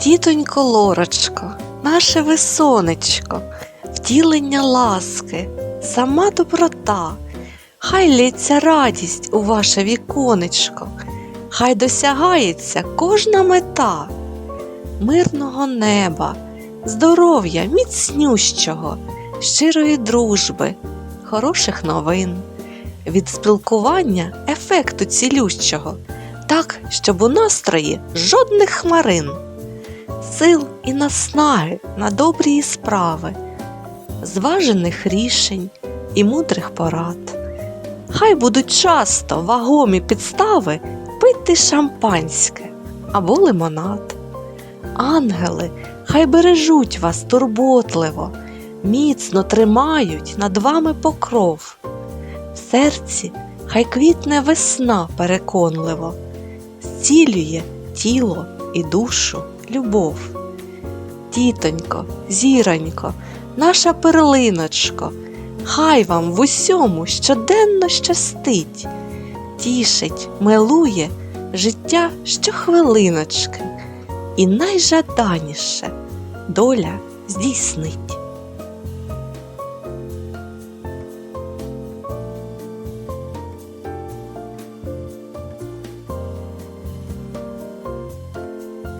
Тітонько Лорочко, наше весонечко, втілення ласки, сама доброта, хай лється радість у ваше віконечко, хай досягається кожна мета, мирного неба, здоров'я міцнющого, щирої дружби, хороших новин, від спілкування ефекту цілющого, так, щоб у настрої жодних хмарин сил і наснаги на добрі справи, зважених рішень і мудрих порад. Хай будуть часто вагомі підстави пити шампанське або лимонад. Ангели хай бережуть вас турботливо, міцно тримають над вами покров. В серці хай квітне весна переконливо, зцілює тіло і душу любов. Тітонько, зіронько, наша перлиночко, хай вам в усьому щоденно щастить, тішить, милує життя щохвилиночки, і найжаданіше доля здійснить.